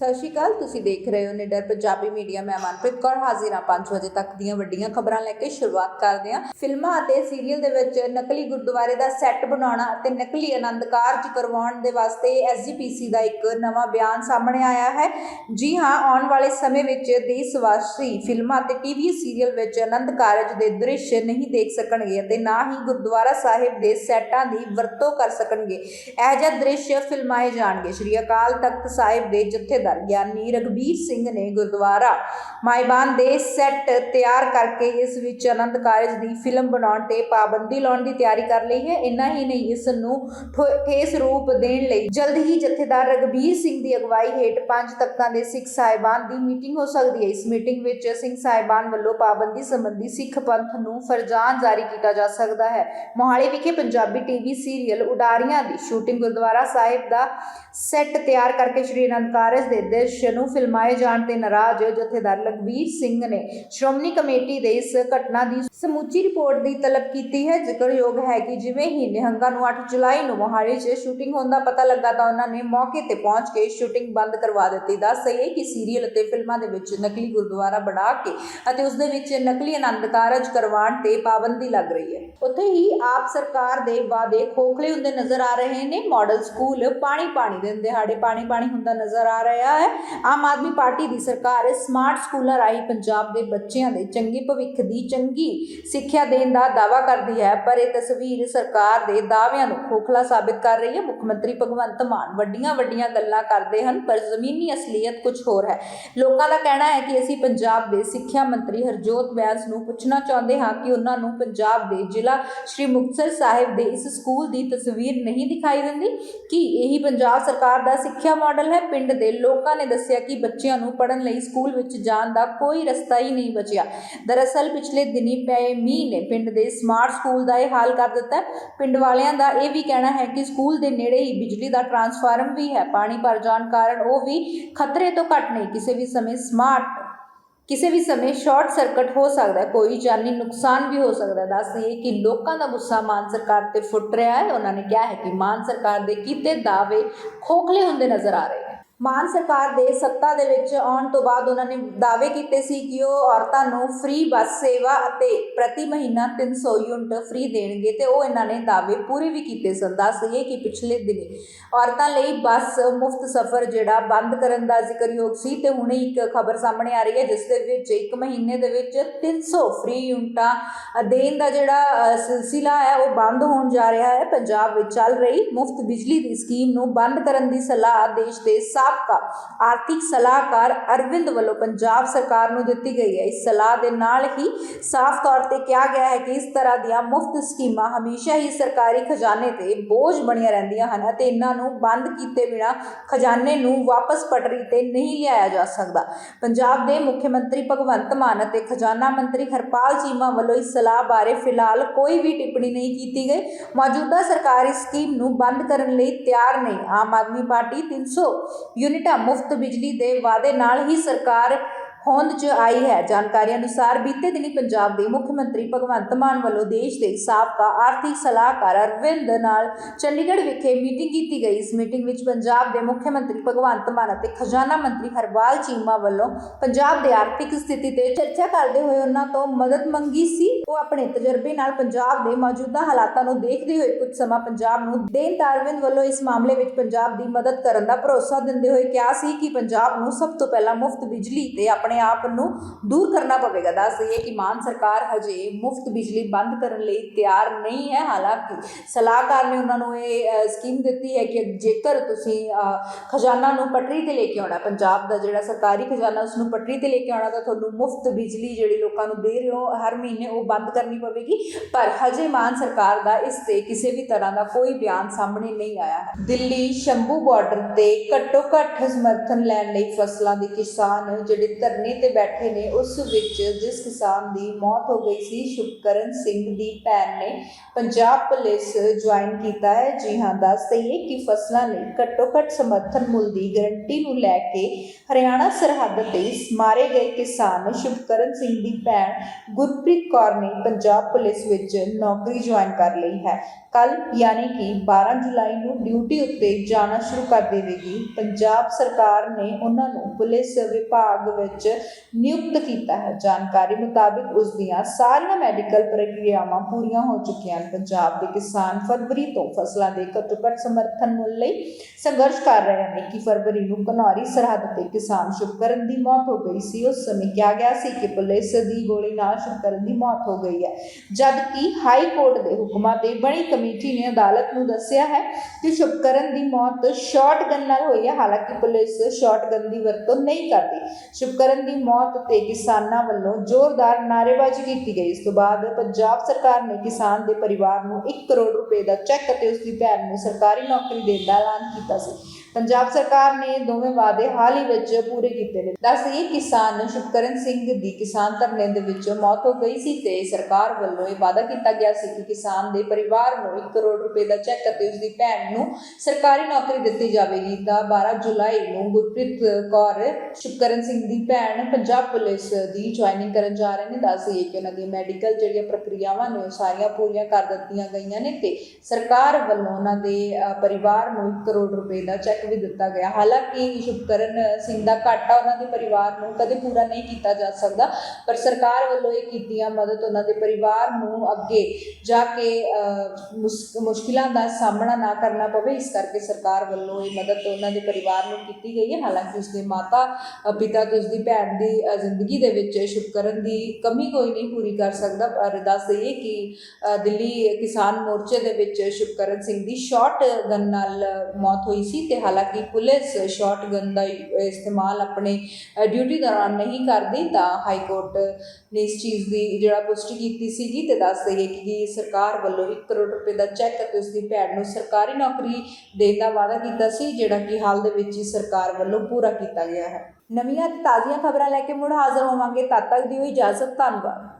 ਸਤਿ ਸ਼੍ਰੀ ਅਕਾਲ, ਤੁਸੀਂ ਦੇਖ ਰਹੇ ਹੋ ਨਿਡਰ ਪੰਜਾਬੀ ਮੀਡੀਆ, ਮੈਂ ਮਨਪ੍ਰੀਤ ਕੌਰ, ਹਾਜ਼ਰ ਹਾਂ 5 ਵਜੇ ਤੱਕ ਦੀਆਂ ਵੱਡੀਆਂ ਖਬਰਾਂ ਲੈ ਕੇ ਸ਼ੁਰੂਆਤ ਕਰਦੇ ਹਾਂ। ਫਿਲਮਾਂ ਅਤੇ ਸੀਰੀਅਲ ਦੇ ਵਿੱਚ ਨਕਲੀ ਗੁਰਦੁਆਰੇ ਦਾ ਸੈੱਟ ਬਣਾਉਣਾ ਅਤੇ ਨਕਲੀ ਆਨੰਦ ਕਾਰਜ ਕਰਵਾਉਣ ਦੇ ਵਾਸਤੇ ਐਸਜੀਪੀਸੀ ਦਾ ਇੱਕ ਨਵਾਂ ਬਿਆਨ ਸਾਹਮਣੇ ਆਇਆ ਹੈ। ਜੀ ਹਾਂ, ਆਉਣ ਵਾਲੇ ਸਮੇਂ ਵਿੱਚ ਦੇਸ਼ ਵਾਸੀ ਫਿਲਮਾਂ ਅਤੇ ਟੀਵੀ ਸੀਰੀਅਲ ਵਿੱਚ ਆਨੰਦ ਕਾਰਜ ਦੇ ਦ੍ਰਿਸ਼ ਨਹੀਂ ਦੇਖ ਸਕਣਗੇ ਅਤੇ ਨਾ ਹੀ ਗੁਰਦੁਆਰਾ ਸਾਹਿਬ ਦੇ ਸੈੱਟਾਂ ਦੀ ਵਰਤੋਂ ਕਰ ਸਕਣਗੇ। ਇਹ ਜਿਹਾ ਦ੍ਰਿਸ਼ ਫਿਲਮਾਏ ਜਾਣਗੇ। ਸ਼੍ਰੀ ਅਕਾਲ ਤਖਤ ਸਾਹਿਬ ਦੇ ਜਥੇਦਾਰ ਗਿਆਨੀ ਰਗਬੀਰ ਸਿੰਘ ਨੇ ਗੁਰਦੁਆਰਾ ਮਾਈਬਾਨ ਦੇ ਸੈੱਟ ਤਿਆਰ ਕਰਕੇ ਇਸ ਵਿੱਚ ਆਨੰਦ ਕਾਰਜ ਦੀ ਫਿਲਮ ਬਣਾਉਣ ਤੇ ਪਾਬੰਦੀ ਲਾਉਣ ਦੀ ਤਿਆਰੀ ਕਰ ਲਈ ਹੈ। ਇੰਨਾ ਹੀ ਨਹੀਂ, ਇਸ ਨੂੰ ਠੇਸ ਰੂਪ ਦੇਣ ਲਈ ਜਲਦ ਹੀ ਜਥੇਦਾਰ ਰਗਬੀਰ ਸਿੰਘ ਦੀ ਅਗਵਾਈ ਹੇਠ ਪੰਜ ਤਖਤਾਂ ਦੇ ਸਿੱਖ ਸਾਹਿਬਾਨ ਦੀ ਮੀਟਿੰਗ ਹੋ ਸਕਦੀ ਹੈ। ਇਸ ਮੀਟਿੰਗ ਵਿੱਚ ਸਿੰਘ ਸਾਹਿਬਾਨ ਵੱਲੋਂ ਪਾਬੰਦੀ ਸੰਬੰਧੀ ਸਿੱਖ ਪੰਥ ਨੂੰ ਫਰਜ਼ਾਨ ਜਾਰੀ ਕੀਤਾ ਜਾ ਸਕਦਾ ਹੈ। ਮੋਹਾਲੀ ਵਿਖੇ ਪੰਜਾਬੀ ਟੀਵੀ ਸੀਰੀਅਲ ਉਡਾਰੀਆਂ ਦੀ ਸ਼ੂਟਿੰਗ ਗੁਰਦੁਆਰਾ ਸਾਹਿਬ ਦਾ ਸੈੱਟ ਤਿਆਰ ਕਰਕੇ ਸ਼੍ਰੀ ਅਨੰਦ ਕਾਰਜ ਦੇ ਦ੍ਰਿਸ਼ ਨੂੰ ਫਿਲਮਾਏ ਜਾਣ ਤੇ ਨਾਰਾਜ਼ ਜਥੇਦਾਰ ਲਖਵੀਰ ਸਿੰਘ ਨੇ ਸ਼੍ਰੋਮਣੀ ਕਮੇਟੀ ਦੇ ਇਸ ਘਟਨਾ ਦੀ ਸਮੁੱਚੀ ਰਿਪੋਰਟ ਦੀ ਤਲਬ ਕੀਤੀ ਹੈ। ਜ਼ਿਕਰਯੋਗ ਹੈ ਕਿ ਜਿਵੇਂ ਹੀ ਨਿਹੰਗਾਂ ਨੂੰ 8 ਜੁਲਾਈ ਨੂੰ ਮੋਹਾਲੀ 'ਚ ਸ਼ੂਟਿੰਗ ਹੋਣ ਦਾ ਪਤਾ ਲੱਗਾ ਤਾਂ ਉਹਨਾਂ ਨੇ ਮੌਕੇ ਤੇ ਪਹੁੰਚ ਕੇ ਸ਼ੂਟਿੰਗ ਬੰਦ ਕਰਵਾ ਦਿੱਤੀ। ਦੱਸ ਸਹੀ ਕਿ ਸੀਰੀਅਲ ਅਤੇ ਫਿਲਮਾਂ ਦੇ ਵਿੱਚ ਨਕਲੀ ਗੁਰਦੁਆਰਾ ਬਣਾ ਕੇ ਅਤੇ ਉਸ ਦੇ ਵਿੱਚ ਨਕਲੀ ਆਨੰਦ ਕਾਰਜ ਕਰਵਾਉਣ ਤੇ ਪਾਬੰਦੀ ਲੱਗ ਰਹੀ ਹੈ। ਉੱਥੇ ਹੀ ਆਪ ਸਰਕਾਰ ਦੇ ਵਾਅਦੇ ਖੋਖਲੇ ਹੁੰਦੇ ਨਜ਼ਰ ਆ ਰਹੇ ਨੇ। ਮਾਡਲ ਸਕੂਲ ਪਾਣੀ ਪਾਣੀ ਦੇ ਦਿਹਾੜੇ ਪਾਣੀ ਪਾਣੀ ਹੁੰਦਾ ਨਜ਼ਰ ਆ ਰਿਹਾ ਹੈ। ਆਮ ਆਦਮੀ ਪਾਰਟੀ ਦੀ ਸਰਕਾਰ ਸਮਾਰਟ ਸਕੂਲਾਂ ਰਾਹੀਂ ਪੰਜਾਬ ਦੇ ਬੱਚਿਆਂ ਦੇ ਚੰਗੇ ਭਵਿੱਖ ਦੀ ਚੰਗੀ ਸਿੱਖਿਆ ਦੇਣ ਦਾ ਦਾਅਵਾ ਕਰਦੀ ਹੈ, ਪਰ ਇਹ ਤਸਵੀਰ ਸਰਕਾਰ ਦੇ ਦਾਅਵਿਆਂ ਨੂੰ ਖੋਖਲਾ ਸਾਬਿਤ ਕਰ ਰਹੀ ਹੈ। ਮੁੱਖ ਮੰਤਰੀ ਭਗਵੰਤ ਮਾਨ ਵੱਡੀਆਂ ਵੱਡੀਆਂ ਗੱਲਾਂ ਕਰਦੇ ਹਨ, ਪਰ ਜ਼ਮੀਨੀ ਅਸਲੀਅਤ ਕੁਝ ਹੋਰ ਹੈ। ਲੋਕਾਂ ਦਾ ਕਹਿਣਾ ਹੈ ਕਿ ਅਸੀਂ ਪੰਜਾਬ ਦੇ ਸਿੱਖਿਆ ਮੰਤਰੀ ਹਰਜੋਤ ਬੈਂਸ ਨੂੰ ਪੁੱਛਣਾ ਚਾਹੁੰਦੇ ਹਾਂ ਕਿ ਉਹਨਾਂ ਨੂੰ ਪੰਜਾਬ ਦੇ ਜ਼ਿਲ੍ਹਾ ਸ਼੍ਰੀ ਮੁਕਤਸਰ ਸਾਹਿਬ ਦੇ ਇਸ ਸਕੂਲ ਦੀ ਤਸਵੀਰ ਨਹੀਂ ਦਿਖਾਈ ਦਿੰਦੀ। ਕਿ ਇਹੀ ਪੰਜਾਬ ਸਰਕਾਰ ਦਾ ਸਿੱਖਿਆ ਮਾਡਲ ਹੈ? ਪਿੰਡ ਦੇ ਲੋਕ ਲੋਕਾਂ ਨੇ ਦੱਸਿਆ ਕਿ ਬੱਚਿਆਂ ਨੂੰ ਪੜ੍ਹਨ ਲਈ ਸਕੂਲ ਵਿੱਚ ਜਾਣ ਦਾ ਕੋਈ ਰਸਤਾ ਹੀ ਨਹੀਂ ਬਚਿਆ। ਦਰਅਸਲ, ਪਿਛਲੇ ਦਿਨੀ ਪਏ ਮੀਂਹ ਨੇ ਪਿੰਡ ਦੇ ਸਮਾਰਟ ਸਕੂਲ ਦਾ ਇਹ ਹਾਲ ਕਰ ਦਿੱਤਾ। ਪਿੰਡ ਵਾਲਿਆਂ ਦਾ ਇਹ ਵੀ ਕਹਿਣਾ ਹੈ ਕਿ ਸਕੂਲ ਦੇ ਨੇੜੇ ਹੀ ਬਿਜਲੀ ਦਾ ਟਰਾਂਸਫਾਰਮ ਵੀ ਹੈ। ਪਾਣੀ ਭਰ ਜਾਣ ਕਾਰਨ ਉਹ ਵੀ ਖਤਰੇ ਤੋਂ ਘੱਟ ਨਹੀਂ। ਕਿਸੇ ਵੀ ਸਮੇਂ ਸਮਾਰਟ, ਕਿਸੇ ਵੀ ਸਮੇਂ ਸ਼ਾਰਟ ਸਰਕਟ ਹੋ ਸਕਦਾ ਹੈ। ਕੋਈ ਜਾਨੀ ਨੁਕਸਾਨ ਵੀ ਹੋ ਸਕਦਾ ਹੈ। ਦੱਸ ਦਈਏ ਕਿ ਲੋਕਾਂ ਦਾ ਗੁੱਸਾ ਮਾਨ ਸਰਕਾਰ ਤੇ ਫੁੱਟ ਰਿਹਾ ਹੈ। ਉਹਨਾਂ ਨੇ ਕਿਹਾ ਹੈ ਕਿ ਮਾਨ ਸਰਕਾਰ ਦੇ ਕੀਤੇ ਦਾਅਵੇ ਖੋਖਲੇ ਹੁੰਦੇ ਨਜ਼ਰ ਆ ਰਹੇ ਮਾਨ ਸਰਕਾਰ ਦੇ ਸੱਤਾ ਦੇ ਵਿੱਚ ਆਉਣ ਤੋਂ ਬਾਅਦ ਉਹਨਾਂ ਨੇ ਦਾਅਵੇ ਕੀਤੇ ਸੀ ਕਿ ਉਹ ਔਰਤਾਂ ਨੂੰ ਫ੍ਰੀ ਬੱਸ ਸੇਵਾ ਅਤੇ ਪ੍ਰਤੀ ਮਹੀਨਾ 300 ਯੂਨਿਟ ਫ੍ਰੀ ਦੇਣਗੇ ਤੇ ਉਹ ਇਹਨਾਂ ਨੇ ਦਾਅਵੇ ਪੂਰੇ ਵੀ ਕੀਤੇ ਸਨ। ਦੱਸ ਦਈਏ ਕਿ ਪਿਛਲੇ ਦਿਨੀ ਔਰਤਾਂ ਲਈ ਬੱਸ ਮੁਫਤ ਸਫ਼ਰ ਜਿਹੜਾ ਬੰਦ ਕਰਨ ਦਾ ਜ਼ਿਕਰਯੋਗ ਸੀ ਤੇ ਹੁਣੇ ਇੱਕ ਖਬਰ ਸਾਹਮਣੇ ਆ ਰਹੀ ਹੈ, ਜਿਸ ਦੇ ਵਿੱਚ ਇੱਕ ਮਹੀਨੇ ਦੇ ਵਿੱਚ 300 ਫ੍ਰੀ ਯੂਨਿਟਾਂ ਦੇਣ ਦਾ ਜਿਹੜਾ ਸਿਲਸਿਲਾ ਹੈ, ਉਹ ਬੰਦ ਹੋਣ ਜਾ ਰਿਹਾ ਹੈ। ਪੰਜਾਬ ਵਿੱਚ ਚੱਲ ਰਹੀ ਮੁਫਤ ਬਿਜਲੀ ਦੀ ਸਕੀਮ ਨੂੰ ਬੰਦ ਕਰਨ ਦੀ ਸਲਾਹ ਦੇਸ਼ ਦੇ ਸਾਬਕਾ ਆਰਥਿਕ ਸਲਾਹਕਾਰ ਅਰਵਿੰਦ ਵੱਲੋਂ ਪੰਜਾਬ ਸਰਕਾਰ ਨੂੰ ਦਿੱਤੀ ਗਈ ਹੈ। ਇਸ ਸਲਾਹ ਦੇ ਨਾਲ ਹੀ ਸਾਫ਼ ਤੌਰ ਤੇ ਕਿਹਾ ਗਿਆ ਹੈ ਕਿ ਇਸ ਤਰ੍ਹਾਂ ਦੀਆਂ ਮੁਫਤ ਸਕੀਮਾਂ ਹਮੇਸ਼ਾ ਹੀ ਸਰਕਾਰੀ ਖਜ਼ਾਨੇ ਤੇ ਬੋਝ ਬਣੀਆਂ ਰਹਿੰਦੀਆਂ ਹਨ ਅਤੇ ਇਹਨਾਂ ਨੂੰ ਬੰਦ ਕੀਤੇ ਬਿਨਾ ਖਜ਼ਾਨੇ ਨੂੰ ਵਾਪਸ ਪਟਰੀ ਤੇ ਨਹੀਂ ਲਿਆਇਆ ਜਾ ਸਕਦਾ। ਪੰਜਾਬ ਦੇ ਮੁੱਖ ਮੰਤਰੀ ਭਗਵੰਤ ਮਾਨ ਅਤੇ ਖਜ਼ਾਨਾ ਮੰਤਰੀ ਹਰਪਾਲ ਚੀਮਾ ਵੱਲੋਂ ਇਸ ਸਲਾਹ ਬਾਰੇ ਫਿਲਹਾਲ ਕੋਈ ਵੀ ਟਿੱਪਣੀ ਨਹੀਂ ਕੀਤੀ ਗਈ। ਮੌਜੂਦਾ ਸਰਕਾਰ ਇਸ ਸਕੀਮ ਨੂੰ ਬੰਦ ਕਰਨ ਲਈ ਤਿਆਰ ਨਹੀਂ। ਆਮ ਆਦਮੀ ਪਾਰਟੀ 300 ਯੂਨਿਟਾਂ ਮੁਫਤ ਬਿਜਲੀ ਦੇ ਵਾਅਦੇ ਨਾਲ ਹੀ ਸਰਕਾਰ ਹੋਂਦ 'ਚ ਆਈ ਹੈ। ਜਾਣਕਾਰੀ ਅਨੁਸਾਰ ਬੀਤੇ ਦਿਨੀ ਪੰਜਾਬ ਦੇ ਮੁੱਖ ਮੰਤਰੀ ਭਗਵੰਤ ਮਾਨ ਵੱਲੋਂ ਦੇਸ਼ ਦੇ ਸਾਬਕਾ ਆਰਥਿਕ ਸਲਾਹਕਾਰ ਅਰਵਿੰਦ ਨਾਲ ਚੰਡੀਗੜ੍ਹ ਵਿਖੇ ਮੀਟਿੰਗ ਕੀਤੀ ਗਈ। ਇਸ ਮੀਟਿੰਗ ਵਿੱਚ ਪੰਜਾਬ ਦੇ ਮੁੱਖ ਮੰਤਰੀ ਭਗਵੰਤ ਮਾਨ ਅਤੇ ਖਜ਼ਾਨਾ ਮੰਤਰੀ ਹਰਪਾਲ ਚੀਮਾ ਵੱਲੋਂ ਪੰਜਾਬ ਦੇ ਆਰਥਿਕ ਸਥਿਤੀ ਤੇ ਚਰਚਾ ਕਰਦੇ ਹੋਏ ਉਹਨਾਂ ਤੋਂ ਮਦਦ ਮੰਗੀ ਸੀ। ਉਹ ਆਪਣੇ ਤਜਰਬੇ ਨਾਲ ਪੰਜਾਬ ਦੇ ਮੌਜੂਦਾ ਹਾਲਾਤਾਂ ਨੂੰ ਦੇਖਦੇ ਹੋਏ ਕੁਝ ਸਮਾਂ ਪੰਜਾਬ ਨੂੰ ਦੇਣ ਤਾਂ ਅਰਵਿੰਦ ਵੱਲੋਂ ਇਸ ਮਾਮਲੇ ਵਿੱਚ ਪੰਜਾਬ ਦੀ ਮਦਦ ਕਰਨ ਦਾ ਭਰੋਸਾ ਦਿੰਦੇ ਹੋਏ ਕਿਹਾ ਸੀ ਕਿ ਪੰਜਾਬ ਨੂੰ ਸਭ ਤੋਂ ਪਹਿਲਾਂ ਮੁਫਤ ਬਿਜਲੀ ਤੇ ਆਪਣੇ ਆਪਣੇ ਆਪ ਨੂੰ ਦੂਰ ਕਰਨਾ ਪਵੇਗਾ। ਦੱਸ ਦਈਏ ਕਿ ਮਾਨ ਸਰਕਾਰ ਹਜੇ ਮੁਫਤ ਬਿਜਲੀ ਬੰਦ ਕਰਨ ਲਈ ਤਿਆਰ ਨਹੀਂ ਹੈ। ਹਾਲਾਂਕਿ ਸਲਾਹਕਾਰ ਨੇ ਉਹਨਾਂ ਨੂੰ ਇਹ ਸਕੀਮ ਦਿੱਤੀ ਹੈ ਕਿ ਜੇਕਰ ਤੁਸੀਂ ਖਜ਼ਾਨਾ ਨੂੰ ਪਟਰੀ ਤੇ ਲੈ ਕੇ ਆਉਣਾ, ਪੰਜਾਬ ਦਾ ਜਿਹੜਾ ਸਰਕਾਰੀ ਖਜ਼ਾਨਾ ਉਸ ਨੂੰ ਪਟਰੀ ਤੇ ਲੈ ਕੇ ਆਉਣਾ, ਤਾਂ ਤੁਹਾਨੂੰ ਮੁਫਤ ਬਿਜਲੀ ਜਿਹੜੀ ਲੋਕਾਂ ਨੂੰ ਦੇ ਰਹੇ ਹੋ ਹਰ ਮਹੀਨੇ ਉਹ ਬੰਦ ਕਰਨੀ ਪਵੇਗੀ। ਪਰ ਹਜੇ ਮਾਨ ਸਰਕਾਰ ਦਾ ਇਸ ਤੇ ਕਿਸੇ ਵੀ ਤਰ੍ਹਾਂ ਦਾ ਕੋਈ ਬਿਆਨ ਸਾਹਮਣੇ ਨਹੀਂ ਆਇਆ ਦਿੱਲੀ ਸ਼ੰਭੂ ਬਾਰਡਰ ਤੇ ਘੱਟੋ ਘੱਟ ਸਮਰਥਨ ਲੈਣ ਲਈ ਫਸਲਾਂ ਦੇ ਕਿਸਾਨ ਜਿਹੜੇ ਧਰਨੇ ਧਰਨੇ ਤੇ ਬੈਠੇ ਨੇ, ਉਸ ਵਿੱਚ ਜਿਸ ਕਿਸਾਨ ਦੀ ਮੌਤ ਹੋ ਗਈ ਸੀ, ਸ਼ੁਭਕਰਨ ਸਿੰਘ ਦੀ ਭੈਣ ਨੇ ਪੰਜਾਬ ਪੁਲਿਸ ਜੁਆਇਨ ਕੀਤਾ ਹੈ। ਜੀ ਹਾਂ, ਦੱਸ ਦਈਏ ਕਿ ਫਸਲਾਂ ਲਈ ਘੱਟੋ ਘੱਟ ਸਮਰਥਨ ਮੁੱਲ ਦੀ ਗਰੰਟੀ ਨੂੰ ਲੈ ਕੇ ਹਰਿਆਣਾ ਸਰਹੱਦ ਤੇ ਮਾਰੇ ਗਏ ਕਿਸਾਨ ਸ਼ੁਭਕਰਨ ਸਿੰਘ ਦੀ ਭੈਣ ਗੁਰਪ੍ਰੀਤ ਕੌਰ ਨੇ ਪੰਜਾਬ ਪੁਲਿਸ ਵਿੱਚ ਨੌਕਰੀ ਜੁਆਇਨ ਕਰ ਲਈ ਹੈ। ਕੱਲ ਯਾਨੀ ਕਿ 12 ਜੁਲਾਈ ਨੂੰ ਡਿਊਟੀ ਉੱਤੇ ਜਾਣਾ ਸ਼ੁਰੂ ਕਰ ਦੇਵੇਗੀ। ਪੰਜਾਬ ਸਰਕਾਰ ਨੇ ਉਹਨਾਂ ਨੂੰ ਪੁਲਿਸ ਵਿਭਾਗ ਵਿੱਚ ਨਿਯੁਕਤ ਕੀਤਾ ਹੈ। ਜਾਣਕਾਰੀ ਮੁਤਾਬਿਕ ਉਸ ਦੀਆਂ ਸਾਰੀਆਂ ਮੈਡੀਕਲ ਪ੍ਰਕਿਰਿਆਵਾਂ ਪੂਰੀਆਂ ਹੋ ਚੁੱਕੀਆਂ ਹਨ। ਪੰਜਾਬ ਦੇ ਕਿਸਾਨ ਫਰਵਰੀ ਤੋਂ ਫਸਲਾਂ ਦੇ ਘੱਟੋ ਘੱਟ ਸਮਰਥਨ ਮੁੱਲ ਲਈ ਸੰਘਰਸ਼ ਕਰ ਰਹੇ ਹਨ। ਕਿ ਫਰਵਰੀ ਨੂੰ ਘਨੌਰੀ ਸਰਹੱਦ ਤੇ ਕਿਸਾਨ ਸ਼ੁਭਕਰਨ ਦੀ ਮੌਤ ਹੋ ਗਈ ਸੀ। ਉਸ ਸਮੇਂ ਕਿਹਾ ਗਿਆ ਸੀ ਕਿ ਪੁਲਿਸ ਦੀ ਗੋਲੀ ਨਾਲ ਸ਼ੁਭਕਰਨ ਦੀ ਮੌਤ ਹੋ ਗਈ ਹੈ। ਜਦ ਕਿ ਹਾਈ ਕੋਰਟ ਦੇ ਹੁਕਮਾਂ ਤੇ ਬਣੀ ਕਮੇਟੀ ਨੇ ਅਦਾਲਤ ਨੂੰ ਦੱਸਿਆ ਹੈ ਕਿ ਸ਼ੁਭਕਰਨ ਦੀ ਮੌਤ ਸ਼ਾਟਗਨ ਨਾਲ ਹੋਈ ਹੈ। ਹਾਲਾਂਕਿ ਪੁਲਿਸ ਸ਼ਾਟਗਨ ਦੀ ਵਰਤੋਂ ਨਹੀਂ ਕਰਦੀ। ਸ਼ੁਭਕਰਨ ਦੀ ਮੌਤ ਤੇ ਕਿਸਾਨਾਂ ਵੱਲੋਂ ਜ਼ੋਰਦਾਰ ਨਾਅਰੇਬਾਜ਼ੀ ਕੀਤੀ ਗਈ। ਇਸ ਤੋਂ ਬਾਅਦ ਪੰਜਾਬ ਸਰਕਾਰ ਨੇ ਕਿਸਾਨ ਦੇ ਪਰਿਵਾਰ ਨੂੰ 1 ਕਰੋੜ ਰੁਪਏ ਦਾ ਚੈੱਕ ਅਤੇ ਉਸ ਦੀ ਭੈਣ ਨੂੰ ਸਰਕਾਰੀ ਨੌਕਰੀ ਦੇਣ ਦਾ ਐਲਾਨ ਕੀਤਾ ਸੀ। ਪੰਜਾਬ ਸਰਕਾਰ ਨੇ ਦੋਵੇਂ ਵਾਅਦੇ ਹਾਲ ਹੀ ਵਿੱਚ ਪੂਰੇ ਕੀਤੇ ਨੇ। ਦੱਸ ਦਈਏ, ਕਿਸਾਨ ਸ਼ੁਭਕਰਨ ਸਿੰਘ ਦੀ ਕਿਸਾਨ ਧਰਨੇ ਦੇ ਵਿੱਚ ਮੌਤ ਹੋ ਗਈ ਸੀ ਤੇ ਸਰਕਾਰ ਵੱਲੋਂ ਇਹ ਵਾਅਦਾ ਕੀਤਾ ਗਿਆ ਸੀ ਕਿ ਕਿਸਾਨ ਦੇ ਪਰਿਵਾਰ ਨੂੰ 1 ਕਰੋੜ ਰੁਪਏ ਦਾ ਚੈੱਕ ਅਤੇ ਉਸ ਦੀ ਭੈਣ ਨੂੰ ਸਰਕਾਰੀ ਨੌਕਰੀ ਦਿੱਤੀ ਜਾਵੇਗੀ। ਤਾਂ 12 ਜੁਲਾਈ ਨੂੰ ਗੁਰਪ੍ਰੀਤ ਕੌਰ ਸ਼ੁਭਕਰਨ ਸਿੰਘ ਦੀ ਭੈਣ ਪੰਜਾਬ ਪੁਲਿਸ ਦੀ ਜੁਆਇਨਿੰਗ ਕਰਨ ਜਾ ਰਹੇ ਨੇ। ਦੱਸ ਦਈਏ ਕਿ ਉਹਨਾਂ ਦੀ ਮੈਡੀਕਲ ਜਿਹੜੀਆਂ ਪ੍ਰਕਿਰਿਆਵਾਂ ਨੇ, ਉਹ ਸਾਰੀਆਂ ਪੂਰੀਆਂ ਕਰ ਦਿੱਤੀਆਂ ਗਈਆਂ ਨੇ ਤੇ ਸਰਕਾਰ ਵੱਲੋਂ ਉਹਨਾਂ ਦੇ ਪਰਿਵਾਰ ਨੂੰ 1 ਕਰੋੜ ਰੁਪਏ ਦਾ ਚੈੱਕ ਵੀ ਦਿੱਤਾ ਗਿਆ। ਹਾਲਾਂਕਿ ਸ਼ੁਭਕਰਨ ਸਿੰਘ ਦਾ ਘਾਟਾ ਉਹਨਾਂ ਦੇ ਪਰਿਵਾਰ ਨੂੰ ਕਦੇ ਪੂਰਾ ਨਹੀਂ ਕੀਤਾ ਜਾ ਸਕਦਾ, ਪਰ ਸਰਕਾਰ ਵੱਲੋਂ ਇਹ ਕੀਤੀਆਂ ਮਦਦ ਉਹਨਾਂ ਦੇ ਪਰਿਵਾਰ ਨੂੰ ਅੱਗੇ ਜਾ ਕੇ ਮੁਸ਼ਕਿਲਾਂ ਦਾ ਸਾਹਮਣਾ ਨਾ ਕਰਨਾ ਪਵੇ, ਇਸ ਕਰਕੇ ਸਰਕਾਰ ਵੱਲੋਂ ਇਹ ਮਦਦ ਉਹਨਾਂ ਦੇ ਪਰਿਵਾਰ ਨੂੰ ਕੀਤੀ ਗਈ ਹੈ। ਹਾਲਾਂਕਿ ਉਸਦੇ ਮਾਤਾ ਪਿਤਾ ਤੇ ਉਸਦੀ ਭੈਣ ਦੀ ਜ਼ਿੰਦਗੀ ਦੇ ਵਿੱਚ ਸ਼ੁਭਕਰਨ ਦੀ ਕਮੀ ਕੋਈ ਨਹੀਂ ਪੂਰੀ ਕਰ ਸਕਦਾ, ਪਰ ਦੱਸ ਦਈਏ ਕਿ ਦਿੱਲੀ ਕਿਸਾਨ ਮੋਰਚੇ ਦੇ ਵਿੱਚ ਸ਼ੁਭਕਰਨ ਸਿੰਘ ਦੀ ਸ਼ਾਰਟ ਗਨ ਨਾਲ ਮੌਤ ਹੋਈ ਸੀ ਤੇ ਹਾਲਾਂਕਿ ਪੁਲਿਸ ਸ਼ਾਰਟ ਗਨ ਦਾ ਇਸਤੇਮਾਲ ਆਪਣੇ ਡਿਊਟੀ ਦੌਰਾਨ ਨਹੀਂ ਕਰਦੀ, ਤਾਂ ਹਾਈ ਕੋਰਟ ਨੇ ਇਸ ਚੀਜ਼ ਦੀ ਜਿਹੜਾ ਪੁਸ਼ਟੀ ਕੀਤੀ ਸੀਗੀ ਤੇ ਦੱਸ ਦਈਏ ਕਿ ਸਰਕਾਰ ਵੱਲੋਂ 1 ਕਰੋੜ ਰੁਪਏ ਦਾ ਚੈੱਕ ਅਤੇ ਉਸ ਦੀ ਭੈਣ ਨੂੰ ਸਰਕਾਰੀ ਨੌਕਰੀ ਦੇਣ ਦਾ ਵਾਅਦਾ ਕੀਤਾ ਸੀ, ਜਿਹੜਾ ਕਿ ਹਾਲ ਦੇ ਵਿੱਚ ਹੀ ਸਰਕਾਰ ਵੱਲੋਂ ਪੂਰਾ ਕੀਤਾ ਗਿਆ ਹੈ। ਨਵੀਆਂ ਤੇ ਤਾਜ਼ੀਆਂ ਖਬਰਾਂ ਲੈ ਕੇ ਮੁੜ ਹਾਜ਼ਰ ਹੋਵਾਂਗੇ। ਤਦ ਤੱਕ ਦੀ ਹੋਈ ਇਜਾਜ਼ਤ, ਧੰਨਵਾਦ।